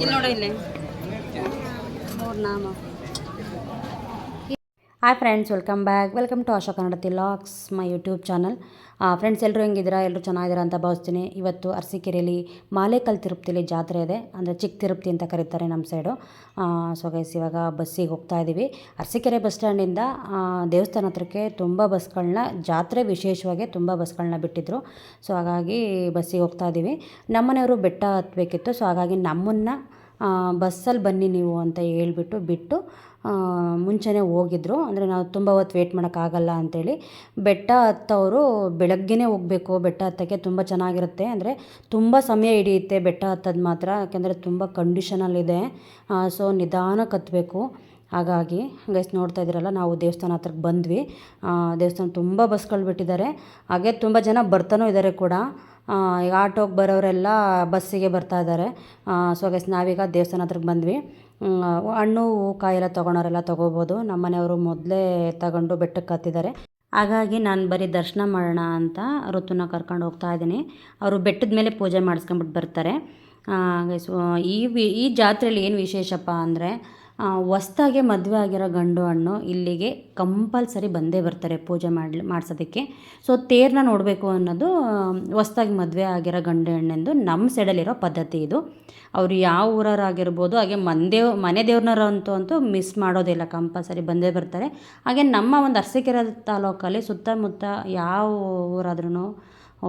என்னோட இல்லை ஒரு நாமம் hi friends welcome back welcome to Asha Kannada ತಿಲಾಕ್ಸ್ my YouTube channel friends ಎಲ್ಲರೂ ಹೆಂಗಿದ್ದೀರಾ? ಎಲ್ಲರೂ ಚೆನ್ನಾಗಿದ್ದೀರಾ ಅಂತ ಭಾವಿಸ್ತೀನಿ. ಇವತ್ತು ಅರಸೀಕೆರೆಯಲ್ಲಿ ಮಾಲೇಕಲ್ ತಿರುಪತಿಲಿ ಜಾತ್ರೆ ಇದೆ. ಅಂದರೆ ಚಿಕ್ಕ ತಿರುಪತಿ ಅಂತ ಕರೀತಾರೆ ನಮ್ಮ ಸೈಡು ಸೊ ಗೈಸ್ ಇವಾಗ ಬಸ್ಸಿಗೆ ಹೋಗ್ತಾ ಇದ್ದೀವಿ ಅರಸೀಕೆರೆ ಬಸ್ ಸ್ಟ್ಯಾಂಡಿಂದ ದೇವಸ್ಥಾನ ಹತ್ರಕ್ಕೆ ತುಂಬ ಬಸ್ಗಳನ್ನ ಜಾತ್ರೆ ವಿಶೇಷವಾಗಿ ತುಂಬ ಬಸ್ಗಳನ್ನ ಬಿಟ್ಟಿದ್ರು. ಸೊ ಹಾಗಾಗಿ ಬಸ್ಸಿಗೆ ಹೋಗ್ತಾ ಇದ್ದೀವಿ ನಮ್ಮನೆಯವರು ಬೆಟ್ಟ ಹತ್ತಬೇಕಿತ್ತು ಸೊ ಹಾಗಾಗಿ ನಮ್ಮನ್ನು ಬಸ್ಸಲ್ಲಿ ಬನ್ನಿ ನೀವು ಅಂತ ಹೇಳ್ಬಿಟ್ಟು ಬಿಟ್ಟು ಮುಂಚೆನೇ ಹೋಗಿದ್ರು. ಅಂದರೆ ನಾವು ತುಂಬ ಹೊತ್ತು ವೇಟ್ ಮಾಡೋಕ್ಕಾಗಲ್ಲ ಅಂಥೇಳಿ ಬೆಟ್ಟ ಹತ್ತವರು ಬೆಳಗ್ಗೆನೇ ಹೋಗಬೇಕು. ಬೆಟ್ಟ ಹತ್ತಕ್ಕೆ ತುಂಬ ಚೆನ್ನಾಗಿರುತ್ತೆ. ಅಂದರೆ ತುಂಬ ಸಮಯ ಹಿಡಿಯುತ್ತೆ ಬೆಟ್ಟ ಹತ್ತೋದು ಮಾತ್ರ. ಯಾಕೆಂದರೆ ತುಂಬ ಕಂಡೀಷನಲ್ಲಿದೆ ಸೊ ನಿಧಾನಕ್ಕೆ ಹತ್ತಬೇಕು ಹಾಗಾಗಿ ಗೈಸ್ ನೋಡ್ತಾ ಇದ್ದೀರಲ್ಲ, ನಾವು ದೇವಸ್ಥಾನ ಹತ್ರಕ್ಕೆ ಬಂದ್ವಿ. ದೇವಸ್ಥಾನ ತುಂಬ ಬಸ್ಗಳು ಬಿಟ್ಟಿದ್ದಾರೆ. ಹಾಗೆ ತುಂಬ ಜನ ಬರ್ತಾನೂ ಇದ್ದಾರೆ ಕೂಡ. ಈಗ ಆಟೋಗೆ ಬರೋರೆಲ್ಲ ಬಸ್ಸಿಗೆ ಬರ್ತಾ ಇದ್ದಾರೆ. ಸೊ ಗೈಸ್ ನಾವೀಗ ದೇವಸ್ಥಾನ ಹತ್ರಕ್ಕೆ ಬಂದ್ವಿ. ಹಣ್ಣು, ಹೂ ಕಾಯಿ ಎಲ್ಲ ತೊಗೊಳೋರೆಲ್ಲ ತೊಗೋಬೋದು. ನಮ್ಮ ಮನೆಯವರು ಮೊದಲೇ ತಗೊಂಡು ಬೆಟ್ಟಕ್ಕೆ ಹತ್ತಿದ್ದಾರೆ ಹಾಗಾಗಿ ನಾನು ಬರೀ ದರ್ಶನ ಮಾಡೋಣ ಅಂತ ಋತುನ ಕರ್ಕೊಂಡು ಹೋಗ್ತಾ ಇದ್ದೀನಿ. ಅವರು ಬೆಟ್ಟದ ಮೇಲೆ ಪೂಜೆ ಮಾಡಿಸ್ಕೊಂಬಿಟ್ಟು ಬರ್ತಾರೆ. ಈ ಈ ಜಾತ್ರೆಯಲ್ಲಿ ಏನು ವಿಶೇಷಪ್ಪ ಅಂದರೆ ಹೊಸ್ದಾಗೆ ಮದುವೆ ಆಗಿರೋ ಗಂಡು ಹಣ್ಣು ಇಲ್ಲಿಗೆ ಕಂಪಲ್ಸರಿ ಬಂದೇ ಬರ್ತಾರೆ ಪೂಜೆ ಮಾಡಿ ಮಾಡಿಸೋದಕ್ಕೆ. ಸೊ ತೇರನ್ನ ನೋಡಬೇಕು ಅನ್ನೋದು ಹೊಸ್ದಾಗಿ ಮದುವೆ ಆಗಿರೋ ಗಂಡು ಹಣ್ಣೆಂದು ನಮ್ಮ ಸೈಡಲ್ಲಿರೋ ಪದ್ಧತಿ ಇದು. ಅವರು ಯಾವ ಊರವರಾಗಿರ್ಬೋದು, ಹಾಗೆ ಮಂದೇವ್ ಮನೆ ಅಂತೂ ಅಂತೂ ಮಿಸ್ ಮಾಡೋದಿಲ್ಲ, ಕಂಪಲ್ಸರಿ ಬಂದೇ ಬರ್ತಾರೆ. ಹಾಗೆ ನಮ್ಮ ಒಂದು ಅರಸೀಕೆರೆ ತಾಲೂಕಲ್ಲಿ ಸುತ್ತಮುತ್ತ ಯಾವ ಊರಾದ್ರೂ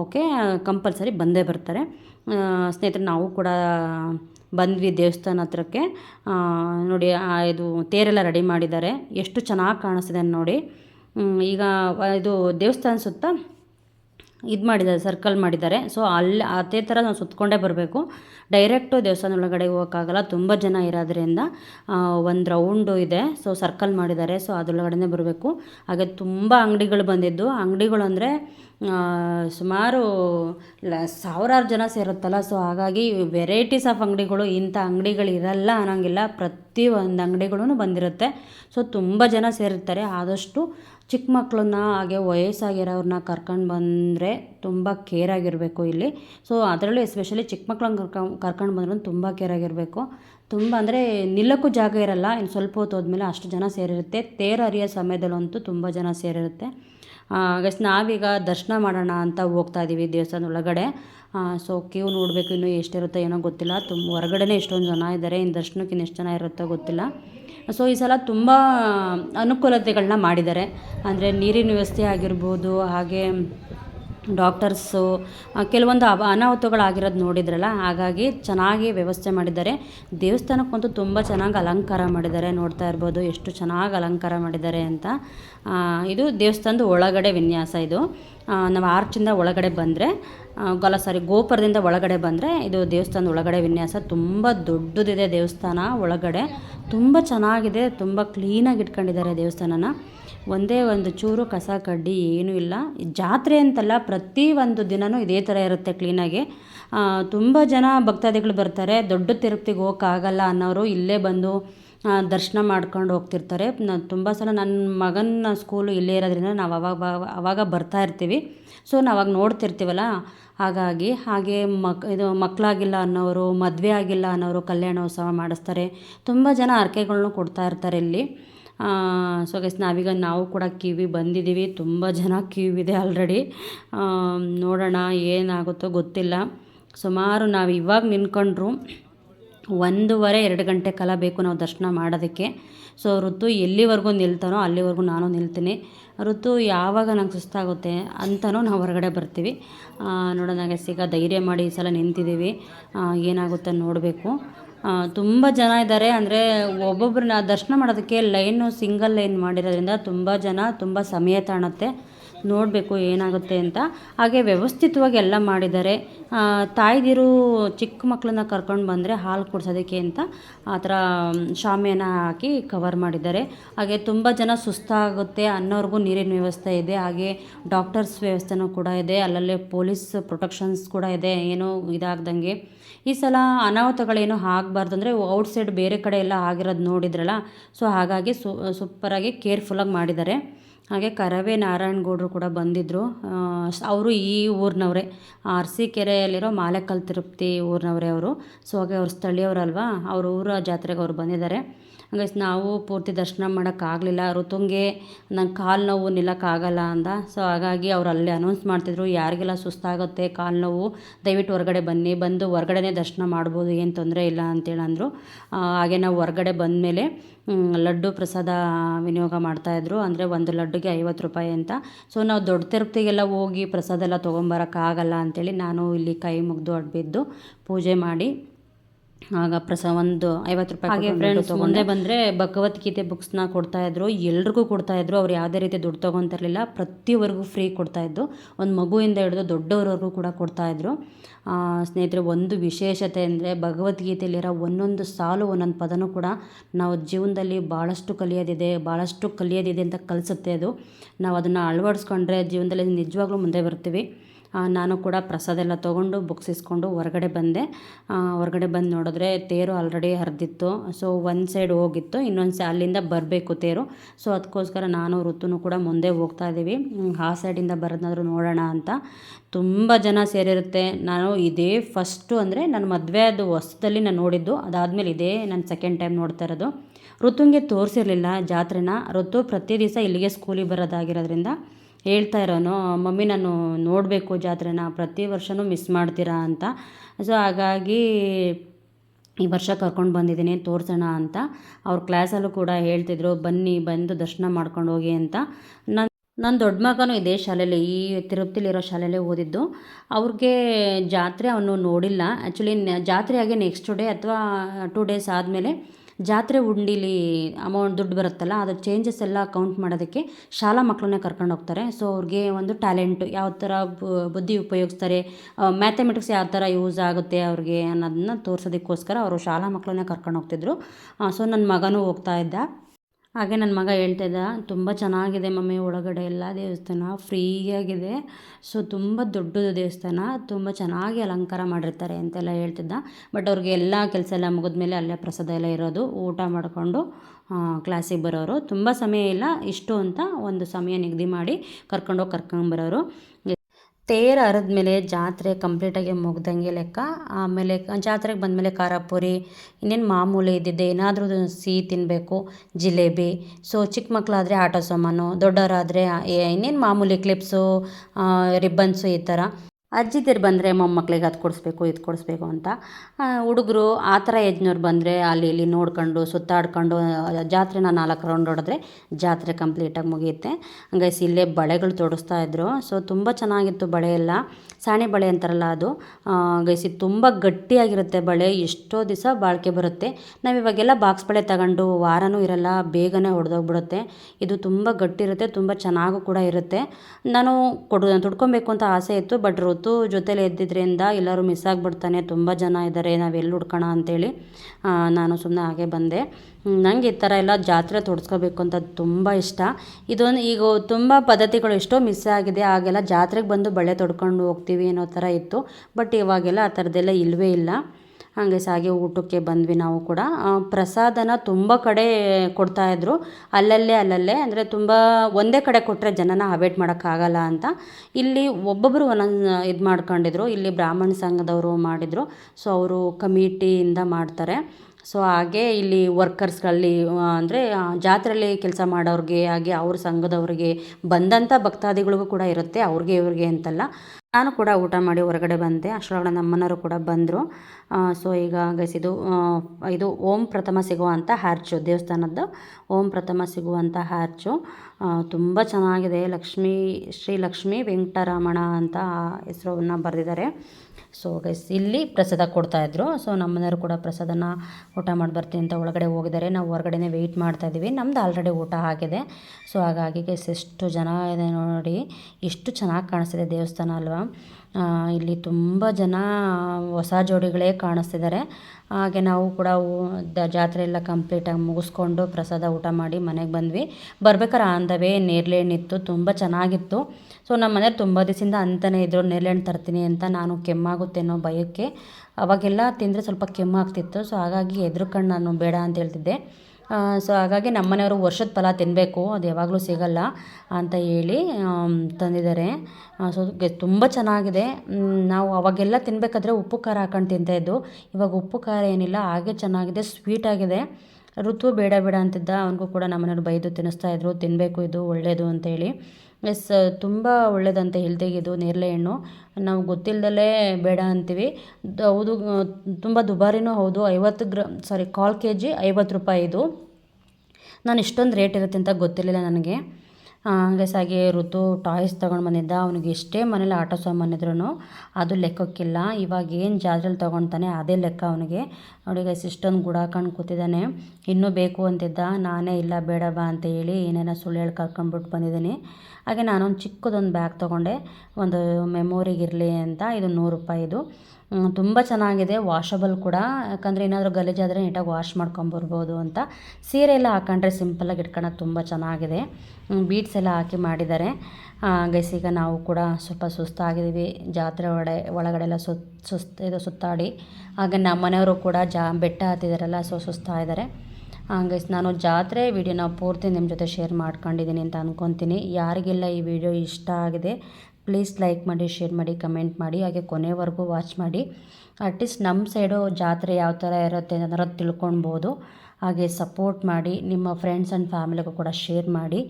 ಓಕೆ, ಕಂಪಲ್ಸರಿ ಬಂದೇ ಬರ್ತಾರೆ. ಸ್ನೇಹಿತರೆ, ನಾವು ಕೂಡ ಬಂದ್ವಿ ದೇವಸ್ಥಾನ ಹತ್ರಕ್ಕೆ. ನೋಡಿ ಇದು ತೇರೆಲ್ಲ ರೆಡಿ ಮಾಡಿದ್ದಾರೆ. ಎಷ್ಟು ಚೆನ್ನಾಗಿ ಕಾಣಿಸ್ತಿದೆ ನೋಡಿ. ಈಗ ಇದು ದೇವಸ್ಥಾನ ಸುತ್ತ ಇದು ಮಾಡಿದ್ದಾರೆ ಸರ್ಕಲ್ ಮಾಡಿದ್ದಾರೆ. ಸೊ ಅಲ್ಲಿ ಅದೇ ಥರ ನಾವು ಸುತ್ತಕೊಂಡೇ ಬರಬೇಕು. ಡೈರೆಕ್ಟು ದೇವಸ್ಥಾನ ಒಳಗಡೆ ಹೋಗೋಕ್ಕಾಗಲ್ಲ, ತುಂಬ ಜನ ಇರೋದ್ರಿಂದ ಒಂದು ರೌಂಡು ಇದೆ. ಸೊ ಸರ್ಕಲ್ ಮಾಡಿದ್ದಾರೆ. ಸೊ ಅದ್ರೊಳಗಡೆ ಬರಬೇಕು. ಹಾಗೆ ತುಂಬ ಅಂಗಡಿಗಳು ಬಂದಿದ್ದು. ಅಂಗಡಿಗಳು ಅಂದರೆ ಸುಮಾರು ಸಾವಿರಾರು ಜನ ಸೇರುತ್ತಲ್ಲ. ಸೊ ಹಾಗಾಗಿ ವೆರೈಟೀಸ್ ಆಫ್ ಅಂಗಡಿಗಳು ಇಂಥ ಅಂಗಡಿಗಳು ಇರಲ್ಲ ಅನ್ನೋಂಗಿಲ್ಲ. ಪ್ರತಿ ಒಂದು ಅಂಗಡಿಗಳೂ ಬಂದಿರುತ್ತೆ. ಸೊ ತುಂಬ ಜನ ಸೇರಿರ್ತಾರೆ. ಆದಷ್ಟು ಚಿಕ್ಕ ಮಕ್ಕಳನ್ನ ಹಾಗೆ ವಯಸ್ಸಾಗಿರೋರನ್ನ ಕರ್ಕೊಂಡು ಬಂದರೆ ತುಂಬ ಕೇರಾಗಿರಬೇಕು ಇಲ್ಲಿ. ಸೊ ಅದರಲ್ಲೂ ಎಸ್ಪೆಷಲಿ ಚಿಕ್ಕ ಮಕ್ಳನ್ನ ಕರ್ಕೊಂಡು ಕರ್ಕೊಂಡು ಬಂದ್ರೂ ತುಂಬ ಕೇರಾಗಿರಬೇಕು ತುಂಬ ಅಂದರೆ ನಿಲ್ಲಕ್ಕೂ ಜಾಗ ಇರಲ್ಲ ಇನ್ನು ಸ್ವಲ್ಪ ಹೊತ್ತು ಹೋದ್ಮೇಲೆ ಅಷ್ಟು ಜನ ಸೇರಿರುತ್ತೆ. ತೇರು ಹರಿಯೋ ಸಮಯದಲ್ಲಂತೂ ತುಂಬ ಜನ ಸೇರಿರುತ್ತೆ. ಗಸ್ ನಾವೀಗ ದರ್ಶನ ಮಾಡೋಣ ಅಂತ ಹೋಗ್ತಾ ಇದ್ದೀವಿ ದೇವಸ್ಥಾನದ ಒಳಗಡೆ. ಸೊ ಕ್ಯೂ ನೋಡಬೇಕು ಇನ್ನೂ ಎಷ್ಟಿರುತ್ತೋ ಏನೋ ಗೊತ್ತಿಲ್ಲ. ತುಂಬ ಹೊರಗಡೆನೇ ಎಷ್ಟೊಂದು ಜನ ಇದ್ದಾರೆ ಇನ್ನು ದರ್ಶನಕ್ಕೆ ಎಷ್ಟು ಜನ ಇರುತ್ತೋ ಗೊತ್ತಿಲ್ಲ. ಸೊ ಈ ಸಲ ತುಂಬ ಅನುಕೂಲತೆಗಳನ್ನ ಮಾಡಿದ್ದಾರೆ. ಅಂದರೆ ನೀರಿನ ವ್ಯವಸ್ಥೆ ಆಗಿರ್ಬೋದು ಹಾಗೆ ಡಾಕ್ಟರ್ಸು ಕೆಲವೊಂದು ಅವ, ಅನಾಹುತಗಳಾಗಿರೋದು ನೋಡಿದ್ರಲ್ಲ, ಹಾಗಾಗಿ ಚೆನ್ನಾಗಿ ವ್ಯವಸ್ಥೆ ಮಾಡಿದ್ದಾರೆ. ದೇವಸ್ಥಾನಕ್ಕಂತೂ ತುಂಬ ಚೆನ್ನಾಗಿ ಅಲಂಕಾರ ಮಾಡಿದ್ದಾರೆ ನೋಡ್ತಾ ಇರ್ಬೋದು, ಎಷ್ಟು ಚೆನ್ನಾಗಿ ಅಲಂಕಾರ ಮಾಡಿದ್ದಾರೆ ಅಂತ. ಇದು ದೇವಸ್ಥಾನದ ಒಳಗಡೆ ವಿನ್ಯಾಸ ಇದು. ನಾವು ಆರ್ಚಿಂದ ಒಳಗಡೆ ಬಂದರೆ ಗೊಲ ಸಾರಿ, ಗೋಪುರದಿಂದ ಒಳಗಡೆ ಬಂದರೆ, ಇದು ದೇವಸ್ಥಾನದ ಒಳಗಡೆ ವಿನ್ಯಾಸ. ತುಂಬ ದೊಡ್ಡದಿದೆ ದೇವಸ್ಥಾನ ಒಳಗಡೆ. ತುಂಬ ಚೆನ್ನಾಗಿದೆ, ತುಂಬ ಕ್ಲೀನಾಗಿ ಇಟ್ಕೊಂಡಿದ್ದಾರೆ ದೇವಸ್ಥಾನನ. ಒಂದೇ ಒಂದು ಚೂರು ಕಸ ಕಡ್ಡಿ ಏನೂ ಇಲ್ಲ. ಜಾತ್ರೆ ಅಂತಲ್ಲ ಪ್ರತಿ ಒಂದು ದಿನವೂ ಇದೇ ಥರ ಇರುತ್ತೆ ಕ್ಲೀನಾಗಿ ತುಂಬ ಜನ ಭಕ್ತಾದಿಗಳು ಬರ್ತಾರೆ. ದೊಡ್ಡ ತಿರುಪತಿಗೆ ಹೋಗೋಕ್ಕಾಗಲ್ಲ ಅನ್ನೋರು ಇಲ್ಲೇ ಬಂದು ದರ್ಶನ ಮಾಡ್ಕೊಂಡು ಹೋಗ್ತಿರ್ತಾರೆ. ತುಂಬ ಸಲ ನನ್ನ ಮಗನ ಸ್ಕೂಲು ಇಲ್ಲೇ ಇರೋದ್ರಿಂದ ನಾವು ಅವಾಗ ಅವಾಗ ಬರ್ತಾ ಇರ್ತೀವಿ. ಸೊ ನಾವು ಅವಾಗ ನೋಡ್ತಿರ್ತೀವಲ್ಲ? ಹಾಗಾಗಿ ಹಾಗೆ ಮಕ್, ಇದು ಮಕ್ಕಳಾಗಿಲ್ಲ ಅನ್ನೋರು, ಮದುವೆ ಆಗಿಲ್ಲ ಅನ್ನೋರು ಕಲ್ಯಾಣೋತ್ಸವ ಮಾಡಿಸ್ತಾರೆ. ತುಂಬ ಜನ ಹರಕೆಗಳ್ನು ಕೊಡ್ತಾ ಇರ್ತಾರೆ ಇಲ್ಲಿ. ಸೊ ಗೈಸ್ ನಾವೀಗ ನಾವು ಕೂಡ ಕಿವಿ ಬಂದಿದ್ದೀವಿ. ತುಂಬ ಜನ ಕ್ಯೂ ಇದೆ ಆಲ್ರೆಡಿ ನೋಡೋಣ ಏನಾಗುತ್ತೋ ಗೊತ್ತಿಲ್ಲ. ಸುಮಾರು ನಾವು ಇವಾಗ ನಿಂತ್ಕೊಂಡ್ರು ಒಂದೂವರೆ, ಎರಡು ಗಂಟೆ ಕಾಲ ಬೇಕು ನಾವು ದರ್ಶನ ಮಾಡೋದಕ್ಕೆ. ಸೊ ಋತು ಎಲ್ಲಿವರೆಗೂ ನಿಲ್ತಾನೋ ಅಲ್ಲಿವರೆಗೂ ನಾನು ನಿಲ್ತೀನಿ. ಋತು ಯಾವಾಗ ನಂಗೆ ಸುಸ್ತಾಗುತ್ತೆ ಅಂತಲೂ ನಾವು ಹೊರಗಡೆ ಬರ್ತೀವಿ. ನೋಡೋಣ ಈಗ ಧೈರ್ಯ ಮಾಡಿ ಈ ಸಲ ನಿಂತಿದ್ದೀವಿ. ಏನಾಗುತ್ತೆ ನೋಡಬೇಕು. ತುಂಬ ಜನ ಇದ್ದಾರೆ ಅಂದರೆ ಒಬ್ಬೊಬ್ಬರನ್ನ ದರ್ಶನ ಮಾಡೋದಕ್ಕೆ ಲೈನು, ಸಿಂಗಲ್ ಲೈನ್ ಮಾಡಿರೋದ್ರಿಂದ ತುಂಬ ಜನ ತುಂಬ ಸಮಯ ತಾಣುತ್ತೆ. ನೋಡಬೇಕು ಏನಾಗುತ್ತೆ ಅಂತ. ಹಾಗೆ ವ್ಯವಸ್ಥಿತವಾಗಿ ಎಲ್ಲ ಮಾಡಿದ್ದಾರೆ ತಾಯ್ದಿರು ಚಿಕ್ಕ ಮಕ್ಕಳನ್ನ ಕರ್ಕೊಂಡು ಬಂದರೆ ಹಾಲು ಕುಡಿಸೋದಕ್ಕೆ ಅಂತ ಆ ಥರ ಶಾಮಿಯನ್ನು ಹಾಕಿ ಕವರ್ ಮಾಡಿದ್ದಾರೆ. ಹಾಗೆ ತುಂಬ ಜನ ಸುಸ್ತಾಗುತ್ತೆ ಅನ್ನೋರ್ಗೂ ನೀರಿನ ವ್ಯವಸ್ಥೆ ಇದೆ. ಹಾಗೆ ಡಾಕ್ಟರ್ಸ್ ವ್ಯವಸ್ಥೆನೂ ಕೂಡ ಇದೆ. ಅಲ್ಲಲ್ಲೇ ಪೊಲೀಸ್ ಪ್ರೊಟೆಕ್ಷನ್ಸ್ ಕೂಡ ಇದೆ. ಏನೂ ಇದಾಗ್ದಂಗೆ. ಈ ಸಲ ಅನಾಹುತಗಳೇನು ಆಗಬಾರ್ದು ಅಂದರೆ ಔಟ್ಸೈಡ್ ಬೇರೆ ಕಡೆ ಎಲ್ಲ ಆಗಿರೋದು ನೋಡಿದ್ರಲ್ಲ, ಸೊ ಹಾಗಾಗಿ ಸೂಪರಾಗಿ ಕೇರ್ಫುಲ್ಲಾಗಿ ಮಾಡಿದ್ದಾರೆ. ಹಾಗೆ ಕರವೇ ನಾರಾಯಣಗೌಡರು ಕೂಡ ಬಂದಿದ್ದರು ಅವರು ಈ ಊರಿನವರೇ. ಅರಸೀಕೆರೆಯಲ್ಲಿರೋ ಮಾಲೆಕಲ್ ತಿರುಪತಿ ಊರಿನವರೇ ಅವರು. ಸೊ ಹಾಗೆ ಅವ್ರು ಸ್ಥಳೀಯವರಲ್ವಾ? ಅವ್ರ ಊರ ಜಾತ್ರೆಗೆ ಅವ್ರು ಬಂದಿದ್ದಾರೆ. ಹಂಗಾಗಿ ನಾವು ಪೂರ್ತಿ ದರ್ಶನ ಮಾಡೋಕ್ಕಾಗಲಿಲ್ಲ, ಋತುಂಗೆ ನಂಗೆ ಕಾಲು ನೋವು ನಿಲ್ಲಕ್ಕಾಗಲ್ಲ ಅಂದ. ಸೊ ಹಾಗಾಗಿ ಅವ್ರು ಅಲ್ಲೇ ಅನೌನ್ಸ್ ಮಾಡ್ತಿದ್ರು, ಯಾರಿಗೆಲ್ಲ ಸುಸ್ತಾಗುತ್ತೆ ಕಾಲು ನೋವು, ದಯವಿಟ್ಟು ಹೊರಗಡೆ ಬನ್ನಿ, ಬಂದು ಹೊರ್ಗಡೆನೇ ದರ್ಶನ ಮಾಡ್ಬೋದು, ಏನು ತೊಂದರೆ ಇಲ್ಲ ಅಂತೇಳಿ ಅಂದರು ಹಾಗೆ ನಾವು ಹೊರ್ಗಡೆ ಬಂದಮೇಲೆ ಲಡ್ಡು ಪ್ರಸಾದ ವಿನಿಯೋಗ ಮಾಡ್ತಾಯಿದ್ರು ಅಂದರೆ ಒಂದು ಲಡ್ಡುಗೆ ಐವತ್ತು ರೂಪಾಯಿ ಅಂತ. ಸೊ ನಾವು ದೊಡ್ಡ ತಿರುಪತಿಗೆಲ್ಲ ಹೋಗಿ ಪ್ರಸಾದ ಎಲ್ಲ ತೊಗೊಂಬರೋಕ್ಕಾಗಲ್ಲ ಅಂತೇಳಿ ನಾನು ಇಲ್ಲಿ ಕೈ ಮುಗಿದು ಅಡ್ಬಿದ್ದು ಪೂಜೆ ಮಾಡಿ. ಆಗ ಪ್ರಸ ಒಂದು ಐವತ್ತು ರೂಪಾಯಿ ಹಾಗೆ ಫ್ರೆಂಡ್ಸ್ ಮುಂದೆ ಬಂದರೆ ಭಗವದ್ಗೀತೆ ಬುಕ್ಸ್ನ ಕೊಡ್ತಾಯಿದ್ರು ಎಲ್ರಿಗೂ ಕೊಡ್ತಾಯಿದ್ರು ಅವ್ರು ಯಾವುದೇ ರೀತಿ ದುಡ್ಡು ತೊಗೊತಿರ್ಲಿಲ್ಲ. ಪ್ರತಿಯೊಬ್ಬರಿಗೂ ಫ್ರೀ ಕೊಡ್ತಾಯಿದ್ದು ಒಂದು ಮಗುವಿಂದ ಹಿಡಿದು ದೊಡ್ಡವರವರೆಗೂ ಕೂಡ ಕೊಡ್ತಾಯಿದ್ರು ಸ್ನೇಹಿತರೆ ಒಂದು ವಿಶೇಷತೆ ಅಂದರೆ ಭಗವದ್ಗೀತೆಯಲ್ಲಿರೋ ಒಂದೊಂದು ಸಾಲು ಒಂದೊಂದು ಪದನೂ ಕೂಡ ನಾವು ಜೀವನದಲ್ಲಿ ಭಾಳಷ್ಟು ಕಲಿಯೋದಿದೆ ಭಾಳಷ್ಟು ಕಲಿಯೋದಿದೆ ಅಂತ ಕಲಿಸುತ್ತೆ ಅದು. ನಾವು ಅದನ್ನು ಅಳವಡಿಸ್ಕೊಂಡ್ರೆ ಜೀವನದಲ್ಲಿ ನಿಜವಾಗ್ಲೂ ಮುಂದೆ ಬರ್ತೀವಿ. ನಾನು ಕೂಡ ಪ್ರಸಾದ ಎಲ್ಲ ತೊಗೊಂಡು ಬುಕ್ಸ್ ಇಸ್ಕೊಂಡು ಹೊರಗಡೆ ಬಂದೆ. ಹೊರಗಡೆ ಬಂದು ನೋಡಿದ್ರೆ ತೇರು ಆಲ್ರೆಡಿ ಹರಿದಿತ್ತು. ಸೊ ಒಂದು ಸೈಡ್ ಹೋಗಿತ್ತು, ಇನ್ನೊಂದು ಸೈ ಅಲ್ಲಿಂದ ಬರಬೇಕು ತೇರು. ಸೊ ಅದಕ್ಕೋಸ್ಕರ ನಾನು ಋತುನು ಕೂಡ ಮುಂದೆ ಹೋಗ್ತಾ ಇದ್ದೀವಿ ಆ ಸೈಡಿಂದ ಬರೋದಾದ್ರೂ ನೋಡೋಣ ಅಂತ. ತುಂಬ ಜನ ಸೇರಿರುತ್ತೆ. ನಾನು ಇದೇ ಫಸ್ಟು ಅಂದರೆ ನನ್ನ ಮದುವೆ ಅದು ಹೊಸದಲ್ಲಿ ನಾನು ನೋಡಿದ್ದು. ಅದಾದಮೇಲೆ ಇದೇ ನಾನು ಸೆಕೆಂಡ್ ಟೈಮ್ ನೋಡ್ತಾ ಇರೋದು. ಋತುಂಗೆ ತೋರಿಸಿರಲಿಲ್ಲ ಜಾತ್ರೆನ. ಋತು ಪ್ರತಿ ದಿವಸ ಇಲ್ಲಿಗೆ ಸ್ಕೂಲಿಗೆ ಬರೋದಾಗಿರೋದ್ರಿಂದ. ಹೇಳ್ತಾ ಇರೋನು, ಮಮ್ಮಿ, ನಾನು ನೋಡಬೇಕು ಜಾತ್ರೆನ, ಪ್ರತಿ ವರ್ಷವೂ ಮಿಸ್ ಮಾಡ್ತೀರಾ ಅಂತ. ಸೊ ಹಾಗಾಗಿ ಈ ವರ್ಷ ಕರ್ಕೊಂಡು ಬಂದಿದ್ದೀನಿ, ತೋರಿಸೋಣ ಅಂತ. ಅವ್ರ ಕ್ಲಾಸಲ್ಲೂ ಕೂಡ ಹೇಳ್ತಿದ್ರು, ಬನ್ನಿ, ಬಂದು ದರ್ಶನ ಮಾಡ್ಕೊಂಡು ಹೋಗಿ ಅಂತ. ನನ್ನ ನನ್ನ ದೊಡ್ಡ ಮಗನೂ ಇದೇ ಶಾಲೆಯಲ್ಲಿ ಈ ತಿರುಪತಿಲಿರೋ ಶಾಲೆಯಲ್ಲೇ ಓದಿದ್ದು. ಅವ್ರಿಗೆ ಜಾತ್ರೆ ಅವನು ನೋಡಿಲ್ಲ. ಆ್ಯಕ್ಚುಲಿ ಜಾತ್ರೆ ಆಗಿ ನೆಕ್ಸ್ಟ್ ಡೇ ಅಥವಾ ಟೂ ಡೇಸ್ ಆದಮೇಲೆ ಜಾತ್ರೆ ಉಂಡಿಲಿ ಅಮೌಂಟ್ ದುಡ್ಡು ಬರುತ್ತಲ್ಲ, ಅದು ಚೇಂಜಸ್ ಎಲ್ಲ ಕೌಂಟ್ ಮಾಡೋದಕ್ಕೆ ಶಾಲಾ ಮಕ್ಕಳನ್ನೇ ಕರ್ಕೊಂಡು ಹೋಗ್ತಾರೆ. ಸೊ ಅವ್ರಿಗೆ ಒಂದು ಟ್ಯಾಲೆಂಟು ಯಾವ ಥರ ಬುದ್ಧಿ ಉಪಯೋಗಿಸ್ತಾರೆ ಮ್ಯಾಥಮೆಟಿಕ್ಸ್ ಯಾವ ಥರ ಯೂಸ್ ಆಗುತ್ತೆ ಅವ್ರಿಗೆ ಅನ್ನೋದನ್ನ ತೋರಿಸೋದಕ್ಕೋಸ್ಕರ ಅವರು ಶಾಲಾ ಮಕ್ಕಳನ್ನೇ ಕರ್ಕೊಂಡು ಹೋಗ್ತಿದ್ರು. ಸೊ ನನ್ನ ಮಗನೂ ಹೋಗ್ತಾ ಇದ್ದ. ಹಾಗೆ ನನ್ನ ಮಗ ಹೇಳ್ತಾ ಇದ್ದ, ತುಂಬ ಚೆನ್ನಾಗಿದೆ ಮಮ್ಮಿ ಒಳಗಡೆ ಎಲ್ಲ ದೇವಸ್ಥಾನ, ಫ್ರೀಯಾಗಿದೆ. ಸೊ ತುಂಬ ದೊಡ್ಡದು ದೇವಸ್ಥಾನ, ತುಂಬ ಚೆನ್ನಾಗಿ ಅಲಂಕಾರ ಮಾಡಿರ್ತಾರೆ ಅಂತೆಲ್ಲ ಹೇಳ್ತಿದ್ದ. ಬಟ್ ಅವ್ರಿಗೆ ಎಲ್ಲ ಕೆಲಸ ಎಲ್ಲ ಮುಗಿದ್ಮೇಲೆ ಅಲ್ಲೇ ಪ್ರಸಾದ ಎಲ್ಲ ಇರೋದು, ಊಟ ಮಾಡಿಕೊಂಡು ಕ್ಲಾಸಿಗೆ ಬರೋರು. ತುಂಬ ಸಮಯ ಇಲ್ಲ, ಇಷ್ಟು ಅಂತ ಒಂದು ಸಮಯ ನಿಗದಿ ಮಾಡಿ ಕರ್ಕೊಂಡೋಗಿ ಕರ್ಕೊಂಬರೋರು. ತೇರು ಹರಿದ್ಮೇಲೆ ಜಾತ್ರೆ ಕಂಪ್ಲೀಟಾಗಿ ಮುಗ್ದಂಗೆ ಲೆಕ್ಕ. ಆಮೇಲೆ ಜಾತ್ರೆಗೆ ಬಂದಮೇಲೆ ಖಾರ ಪೂರಿ ಇನ್ನೇನು ಮಾಮೂಲಿ ಇದ್ದಿದ್ದೆ, ಏನಾದರೂ ಸಿಹಿ ತಿನ್ನಬೇಕು ಜಿಲೇಬಿ. ಸೊ ಚಿಕ್ಕ ಮಕ್ಕಳಾದರೆ ಆಟ ಸಾಮಾನು, ದೊಡ್ಡವರಾದರೆ ಇನ್ನೇನು ಮಾಮೂಲಿ ಕ್ಲಿಪ್ಸು ರಿಬ್ಬನ್ಸು ಈ ಥರ ಅಜ್ಜಿದಿರು ಬಂದರೆ ಮೊಮ್ಮಕ್ಳಿಗೆ ಅದು ಕೊಡಿಸ್ಬೇಕು, ಇದು ಕೊಡಿಸ್ಬೇಕು ಅಂತ. ಹುಡುಗರು ಆ ಥರ ಏಜ್ನವ್ರು ಬಂದರೆ ಅಲ್ಲಿ ಇಲ್ಲಿ ನೋಡ್ಕೊಂಡು, ಸುತ್ತಾಡ್ಕೊಂಡು, ಜಾತ್ರೆನ ನಾಲ್ಕು ರೌಂಡ್ ಹೊಡೆದ್ರೆ ಜಾತ್ರೆ ಕಂಪ್ಲೀಟಾಗಿ ಮುಗಿಯುತ್ತೆ. ಹಂಗೈಸ್ ಇಲ್ಲೇ ಬಳೆಗಳು ತೊಡಿಸ್ತಾ ಇದ್ರು. ಸೊ, ತುಂಬ ಚೆನ್ನಾಗಿತ್ತು ಬಳೆ ಎಲ್ಲ. ಸಾಣೆ ಬಳೆ ಅಂತಾರಲ್ಲ ಅದು. ಗೈಸಿ ತುಂಬ ಗಟ್ಟಿಯಾಗಿರುತ್ತೆ ಬಳೆ. ಎಷ್ಟೋ ದಿವಸ ಬಾಳಿಕೆ ಬರುತ್ತೆ. ನಾವು ಇವಾಗೆಲ್ಲ ಬಾಕ್ಸ್ ಬಳೆ ತಗೊಂಡು ವಾರನೂ ಇರಲ್ಲ, ಬೇಗನೆ ಹೊಡೆದೋಗ್ಬಿಡುತ್ತೆ ಇದು ತುಂಬ ಗಟ್ಟಿ ಇರುತ್ತೆ ತುಂಬ ಚೆನ್ನಾಗೂ ಕೂಡ ಇರುತ್ತೆ. ನಾನು ಕೊಡು, ತುಡ್ಕೊಬೇಕು ಅಂತ ಆಸೆ ಇತ್ತು, ಬಟ್ ಋತು ಜೊತೆಲಿ ಎದ್ದಿದ್ದರಿಂದ ಎಲ್ಲರೂ ಮಿಸ್ ಆಗಿಬಿಡ್ತಾನೆ. ತುಂಬ ಜನ ಇದ್ದಾರೆ ನಾವು ಎಲ್ಲಿ ಹುಡ್ಕೋಣ ಅಂತೇಳಿ ನಾನು ಸುಮ್ಮನೆ ಹಾಗೆ ಬಂದೆ. ನನಗೆ ಈ ಥರ ಎಲ್ಲ ಜಾತ್ರೆ ತೊಡ್ಸ್ಕೋಬೇಕು ಅಂತ ತುಂಬ ಇಷ್ಟ. ಇದೊಂದು, ಈಗ ತುಂಬ ಪದ್ಧತಿಗಳು ಎಷ್ಟೋ ಮಿಸ್ ಆಗಿದೆ. ಆಗೆಲ್ಲ ಜಾತ್ರೆಗೆ ಬಂದು ಬಳೆ ತೊಡ್ಕೊಂಡು ಹೋಗ್ತೀವಿ ಅನ್ನೋ ಥರ ಇತ್ತು. ಬಟ್ ಇವಾಗೆಲ್ಲ ಆ ಥರದ್ದೆಲ್ಲ ಇಲ್ಲವೇ ಇಲ್ಲ. ಹಾಗೆ ಸಾಗಿ ಊಟಕ್ಕೆ ಬಂದ್ವಿ ನಾವು ಕೂಡ. ಪ್ರಸಾದನ ತುಂಬ ಕಡೆ ಕೊಡ್ತಾಯಿದ್ರು ಅಲ್ಲಲ್ಲೇ ಅಲ್ಲಲ್ಲೇ, ಅಂದರೆ ತುಂಬ ಒಂದೇ ಕಡೆ ಕೊಟ್ಟರೆ ಜನನ ಅವೇಟ್ ಮಾಡೋಕ್ಕಾಗಲ್ಲ ಅಂತ. ಇಲ್ಲಿ ಒಬ್ಬೊಬ್ಬರು ಒಂದೊಂದು ಇದು ಮಾಡ್ಕೊಂಡಿದ್ರು. ಇಲ್ಲಿ ಬ್ರಾಹ್ಮಣ ಸಂಘದವರು ಮಾಡಿದರು. ಸೊ ಅವರು ಕಮಿಟಿಯಿಂದ ಮಾಡ್ತಾರೆ. ಸೊ ಹಾಗೆ ಇಲ್ಲಿ ವರ್ಕರ್ಸ್ಗಳಲ್ಲಿ ಅಂದರೆ ಜಾತ್ರೆಯಲ್ಲಿ ಕೆಲಸ ಮಾಡೋರಿಗೆ, ಹಾಗೆ ಅವ್ರ ಸಂಘದವ್ರಿಗೆ ಬಂದಂಥ ಭಕ್ತಾದಿಗಳಿಗೂ ಕೂಡ ಇರುತ್ತೆ, ಅವ್ರಿಗೆ, ಇವ್ರಿಗೆ ಅಂತಲ್ಲ. ನಾನು ಕೂಡ ಊಟ ಮಾಡಿ ಹೊರಗಡೆ ಬಂದೆ. ಅಷ್ಟರೊಳಗಡೆ ನಮ್ಮನವರು ಕೂಡ ಬಂದರು. ಸೊ ಈಗ ಗೈಸ್ ಇದು ಇದು ಓಂ ಪ್ರಥಮ ಸಿಗುವಂಥ ಹಾರ್ಚು, ದೇವಸ್ಥಾನದ್ದು ಓಂ ಪ್ರಥಮ ಸಿಗುವಂಥ ಹ್ಯಾರ್ಚು ತುಂಬ ಚೆನ್ನಾಗಿದೆ. ಲಕ್ಷ್ಮೀ ಶ್ರೀ ಲಕ್ಷ್ಮೀ ವೆಂಕಟರಮಣ ಅಂತ ಹೆಸರನ್ನ ಬರೆದಿದ್ದಾರೆ. ಸೊ ಗೈಸ್ ಇಲ್ಲಿ ಪ್ರಸಾದ ಕೊಡ್ತಾಯಿದ್ರು ಸೊ ನಮ್ಮನೆಯವರು ಕೂಡ ಪ್ರಸಾದನ ಊಟ ಮಾಡಿ ಬರ್ತೀನಿ ಅಂತ ಒಳಗಡೆ ಹೋಗಿದ್ದಾರೆ. ನಾವು ಹೊರಗಡೆನೇ ವೆಯ್ಟ್ ಮಾಡ್ತಾ ಇದ್ದೀವಿ. ನಮ್ದು ಆಲ್ರೆಡಿ ಊಟ ಆಗಿದೆ. ಸೊ ಹಾಗಾಗಿ ಗೈಸ್ ಎಷ್ಟು ಜನ ಇದೆ ನೋಡಿ. ಎಷ್ಟು ಚೆನ್ನಾಗಿ ಕಾಣಿಸ್ತಿದೆ ದೇವಸ್ಥಾನ ಅಲ್ವಾ. ಆ, ಇಲ್ಲಿ ತುಂಬ ಜನ ಹೊಸ ಜೋಡಿಗಳೇ ಕಾಣಿಸ್ತಿದ್ದಾರೆ. ಹಾಗೆ ನಾವು ಕೂಡ ದ ಜಾತ್ರೆ ಎಲ್ಲ ಕಂಪ್ಲೀಟಾಗಿ ಮುಗಿಸ್ಕೊಂಡು ಪ್ರಸಾದ ಊಟ ಮಾಡಿ ಮನೆಗೆ ಬಂದ್ವಿ. ಬರ್ಬೇಕಾರೆ ಆನ್ ದ ವೇ ತುಂಬ ಚೆನ್ನಾಗಿತ್ತು. ಸೊ ನಮ್ಮ ಮನೇಲಿ ತುಂಬ ದಿವಸದಿಂದ ಅಂತಲೇ ಇದ್ರು ನೇರ್ಳೆಹಣ್ಣು ತರ್ತೀನಿ ಅಂತ ನಾನು ಕೆಮ್ಮಾಗುತ್ತೆ ಅನ್ನೋ ಭಯಕ್ಕೆ. ಅವಾಗೆಲ್ಲ ತಿಂದರೆ ಸ್ವಲ್ಪ ಕೆಮ್ಮಾಗ್ತಿತ್ತು ಸೊ ಹಾಗಾಗಿ ಎದ್ರುಕೊಂಡು ನಾನು ಬೇಡ ಅಂತ ಹೇಳ್ತಿದ್ದೆ. ಸೊ ಹಾಗಾಗಿ ನಮ್ಮ ಮನೆಯವರು ವರ್ಷದ ಫಲ ತಿನ್ನಬೇಕು ಅದು ಯಾವಾಗಲೂ ಸಿಗಲ್ಲ ಅಂತ ಹೇಳಿ ತಂದಿದ್ದಾರೆ. ಸೊ ತುಂಬ ಚೆನ್ನಾಗಿದೆ. ನಾವು ಅವಾಗೆಲ್ಲ ತಿನ್ನಬೇಕಾದ್ರೆ ಉಪ್ಪು ಖಾರ ಹಾಕೊಂಡು ತಿಂತಾಯಿದ್ದು ಇವಾಗ ಉಪ್ಪು ಖಾರ ಏನಿಲ್ಲ, ಹಾಗೆ ಚೆನ್ನಾಗಿದೆ ಸ್ವೀಟಾಗಿದೆ ಋತು ಬೇಡ ಬೇಡ ಅಂತಿದ್ದ, ಅವನಿಗೂ ಕೂಡ ನಮ್ಮನೆಯವ್ರು ಬೈದು ತಿನ್ನಿಸ್ತಾ ಇದ್ರು ತಿನ್ನಬೇಕು ಇದು ಒಳ್ಳೆಯದು ಅಂತೇಳಿ ಎಸ್, ತುಂಬ ಒಳ್ಳೇದಂತೆ ಹೆಲ್ತಿಗೆ ಇದು ನೇರಳೆ ಹಣ್ಣು. ನಾವು ಗೊತ್ತಿಲ್ಲದಲೇ ಬೇಡ ಅಂತೀವಿ. ಹೌದು ತುಂಬ ದುಬಾರಿನೂ ಹೌದು. ಐವತ್ತು ಗ್ರಾ, ಸಾರಿ, ಕಾಲು ಕೆ ಜಿ ಐವತ್ತು ರೂಪಾಯಿ ಇದು. ನಾನು ಇಷ್ಟೊಂದು ರೇಟ್ ಇರುತ್ತೆ ಅಂತ ಗೊತ್ತಿರಲಿಲ್ಲ ನನಗೆ. ಹಾಗೆ ಋತು, ಟಾಯ್ಸ್ ತೊಗೊಂಡು ಬಂದಿದ್ದ. ಅವ್ನಿಗೆ ಎಷ್ಟೇ ಮನೇಲಿ ಆಟ ಸಾಮಾನಿದ್ರು ಅದು ಲೆಕ್ಕಕ್ಕಿಲ್ಲ. ಇವಾಗ ಏನು ಜಾತ್ರೆಲಿ ತೊಗೊಳ್ತಾನೆ ಅದೇ ಲೆಕ್ಕ ಅವನಿಗೆ. ನೋಡಿ ಗೈಸ್ ಇಷ್ಟೊಂದು ಗುಡಾಕೊಂಡು ಕೂತಿದ್ದಾನೆ ಇನ್ನೂ ಬೇಕು ಅಂತಿದ್ದ. ನಾನೇ ಇಲ್ಲ, ಬೇಡ ಬಾ ಅಂತ ಹೇಳಿ ಏನೇನೋ ಸುಳ್ಳು ಹೇಳಿ ಕರ್ಕೊಂಡ್ಬಿಟ್ಟು ಬಂದಿದ್ದೀನಿ. ಹಾಗೆ ನಾನೊಂದು ಚಿಕ್ಕದೊಂದು ಬ್ಯಾಗ್ ತೊಗೊಂಡೆ. ಒಂದು ಮೆಮೊರಿಗಿರಲಿ ಅಂತ, ಇದು ನೂರು ರೂಪಾಯಿದು ತುಂಬ ಚೆನ್ನಾಗಿದೆ ವಾಷಬಲ್ ಕೂಡ. ಯಾಕಂದರೆ ಏನಾದರೂ ಗಲೀಜಾದರೆ ನೀಟಾಗಿ ವಾಶ್ ಮಾಡ್ಕೊಂಬರ್ಬೋದು ಅಂತ. ಸೀರೆ ಎಲ್ಲ ಹಾಕೊಂಡ್ರೆ ಸಿಂಪಲಾಗಿ ಇಟ್ಕೊಳಕ್ಕೆ ತುಂಬ ಚೆನ್ನಾಗಿದೆ. ಬೀಡ್ಸ್ ಎಲ್ಲ ಹಾಕಿ ಮಾಡಿದ್ದಾರೆ. ಗೈಸ್ ಈಗ ನಾವು ಕೂಡ ಸ್ವಲ್ಪ ಸುಸ್ತಾಗಿದ್ದೀವಿ. ಜಾತ್ರೆ ಒಡೆ ಒಳಗಡೆ ಎಲ್ಲ ಸುಸ್ತು ಇದು ಸುತ್ತಾಡಿ. ಹಾಗೆ ನಮ್ಮ ಮನೆಯವರು ಕೂಡ ಜಾ, ಬೆಟ್ಟ ಹತ್ತಿದಾರಲ್ಲ ಸೊ ಸುಸ್ತಾ ಇದ್ದಾರೆ ಗೈಸ್ ನಾನು ಜಾತ್ರೆ ವಿಡಿಯೋನ ಪೂರ್ತಿ ನಿಮ್ಮ ಜೊತೆ ಶೇರ್ ಮಾಡ್ಕೊಂಡಿದ್ದೀನಿ ಅಂತ ಅಂದ್ಕೊತೀನಿ ಯಾರಿಗೆಲ್ಲ ಈ ವಿಡಿಯೋ ಇಷ್ಟ ಆಗಿದೆ ಪ್ಲೀಸ್ ಲೈಕ್ ಮಾಡಿ, ಶೇರ್ ಮಾಡಿ, ಕಮೆಂಟ್ ಮಾಡಿ, ಹಾಗೆ ಕೊನೆವರೆಗೂ ವಾಚ್ ಮಾಡಿ. ಅಟ್ಲೀಸ್ಟ್ ನಮ್ಮ ಸೈಡು ಜಾತ್ರೆ ಯಾವ ಥರ ಇರುತ್ತೆ ಅನ್ನೋದು ತಿಳ್ಕೊಳ್ಬೋದು. ಹಾಗೆ ಸಪೋರ್ಟ್ ಮಾಡಿ, ನಿಮ್ಮ ಫ್ರೆಂಡ್ಸ್ ಆ್ಯಂಡ್ ಫ್ಯಾಮಿಲಿಗೂ ಕೂಡ ಶೇರ್ ಮಾಡಿ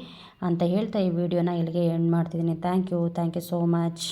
ಅಂತ ಹೇಳ್ತಾ ಈ ವಿಡಿಯೋನ ಇಲ್ಲಿಗೆ ಎಂಡ್ ಮಾಡ್ತಿದ್ದೀನಿ. Thank you thank you so much